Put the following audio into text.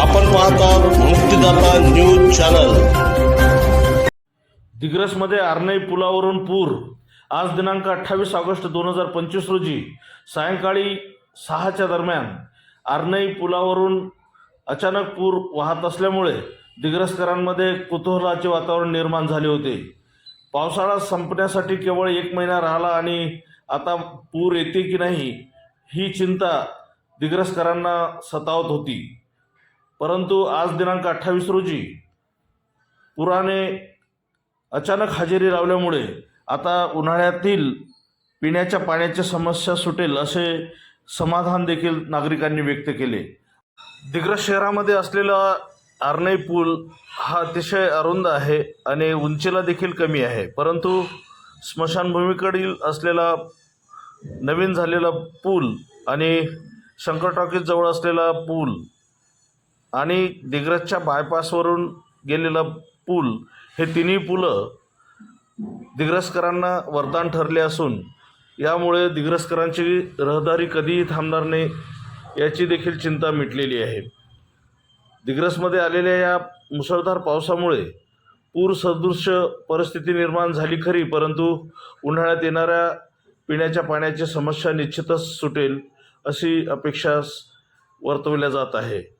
आपण पाहतात मुक्तीदाता news channel. दिग्रसमध्ये आर्णई पुलावरून पूर. आज दिनांक अठ्ठावीस ऑगस्ट दोन हजार पंचवीस रोजी सायंकाळी सहाच्या दरम्यान आर्नई पुलावरून अचानक पूर वाहत असल्यामुळे दिग्रसकरांमध्ये कुतूहलाचे वातावरण निर्माण झाले होते. पावसाळा संपण्यासाठी केवळ एक महिना राहिला आणि आता पूर येते की नाही ही चिंता दिग्रसकरांना सतावत होती. परंतु आज दिनांक अठ्ठावीस रोजी पुराने अचानक हजेरी लावल्यामुळे आता उन्हाळ्यातील पिण्याच्या पाण्याची समस्या सुटेल असे समाधान देखील नागरिकांनी व्यक्त केले. दिग्रस शहरामध्ये असलेला आर्नई पूल हा अतिशय अरुंद आहे आणि उंचीला देखील कमी आहे. परंतु स्मशानभूमीकडील असलेला नवीन झालेला पूल आणि शंकर टॉकीजजवळ असलेला पूल आणि दिग्रसच्या बायपासवरून गेलेला पूल हे तिन्ही पुलं दिग्रसकरांना वरदान ठरले असून यामुळे दिग्रसकरांची रहदारी कधीही थांबणार नाही याची देखील चिंता मिटलेली आहे. दिग्रसमध्ये आलेल्या या मुसळधार पावसामुळे पूर सदृश्य परिस्थिती निर्माण झाली खरी परंतु उन्हाळ्यात येणाऱ्या पिण्याच्या पाण्याची समस्या निश्चितच सुटेल अशी अपेक्षा वर्तवल्या जात आहे.